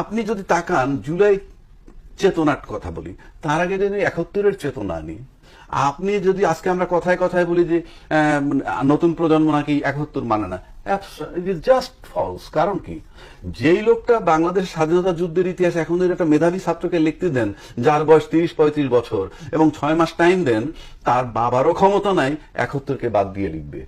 আপনি যদি তাকান, জুলাই চেতনার কথা বলি, তার আগে যদি একাত্তরের চেতনা আনি আপনি যদি আজকে আমরা কথায় কথায় বলি যে নতুন প্রজন্ম নাকি একাত্তর মানে না জাস্ট ফলস কারণ কি? যেই লোকটা বাংলাদেশ স্বাধীনতা যুদ্ধের ইতিহাস এখন যদি একটা মেধাবী ছাত্রকে লিখতে দেন, যার বয়স তিরিশ, পঁয়ত্রিশ বছর এবং ছয় মাস টাইম দেন, তার বাবারও ক্ষমতা নাই, একাত্তরকে বাদ দিয়ে লিখবে।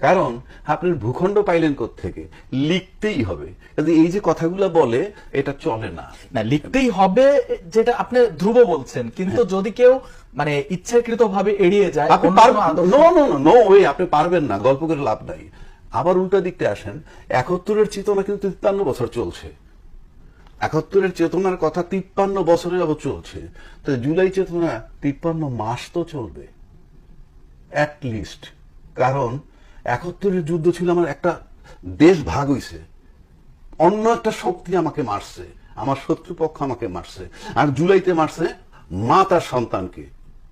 কারণ আপনার ভূখণ্ড পাইলেন থেকে লিখতেই হবে। এই যে কথাগুলো বলে এটা চলে না। না লিখতেই হবে যেটা আপনি ধ্রুব বলছেন। কিন্তু যদি কেউ মানে ইচ্ছাকৃত ভাবে এড়িয়ে যায় আপনি আদর্শ- নো নো নো ওয়ে আপনি পারবেন না গল্প করে লাভ নাই। আবার উল্টা দিকতে আসেন একাত্তরের চেতনা কিন্তু তিপ্পান্ন বছর চলছে। একাত্তরের চেতনার কথা তিপ্পান্ন বছরের আবার চলছে। তো জুলাই চেতনা তিপ্পান্ন মাস তো চলবে। অ্যাট লিস্ট কারণ একাত্তরের যুদ্ধ ছিল আমার একটা দেশ ভাগ হইছে। অন্য একটা শক্তি আমাকে মারছে, আমার শত্রুপক্ষ আমাকে মারছে, আর জুলাইতে মারছে মা তার সন্তানকে।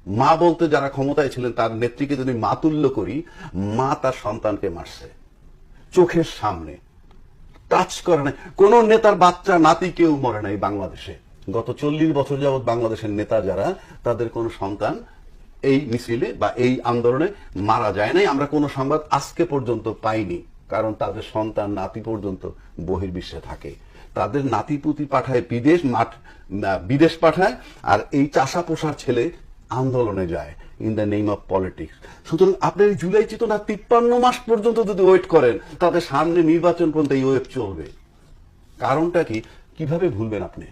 মা বলতে যারা ক্ষমতায় ছিলেন তার নেত্রীকে যদি মা তুল্য করি, মা তার সন্তানকে মারছে। চোখের সামনে। টাচ করে নাই। কোন নেতার বাচ্চা, নাতি কেউ মরে নাই বাংলাদেশে। গত চল্লিশ বছর যাবৎ বাংলাদেশের নেতা যারা, তাদের কোনো সন্তান এই মিছিলে বা এই আন্দোলনে মারা যায় নাই। আমরা কোনো সংবাদ আজকে পর্যন্ত পাইনি, কারণ তাদের সন্তান নাতি পর্যন্ত বহির্বিশ্বে থাকে। তাদের নাতি নাতিপুতি পাঠায় বিদেশ, মাঠ বিদেশ পাঠায়, আর এই চাষা পোষার ছেলে আন্দোলনে যায় in the name of politics সুতরাং আপনার এই জুলাই চেতনা তিপ্পান্ন মাস পর্যন্ত যদি ওয়েট করেন, তাদের সামনে নির্বাচন পর্যন্ত এই ওয়েব চলবে। কারণটা কি? কীভাবে ভুলবেন আপনি?